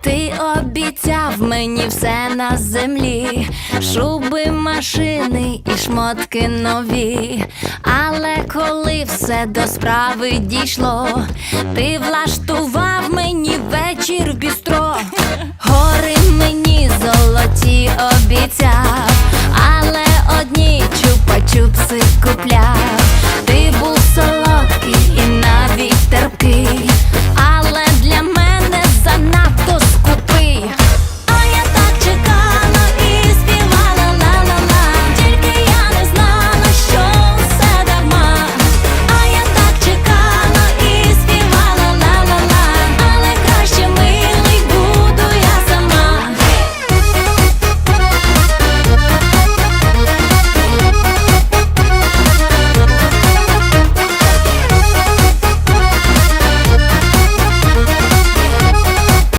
Ти обіцяв мені все на землі, шуби, машини і шмотки нові. Але коли все до справи дійшло, ти влаштував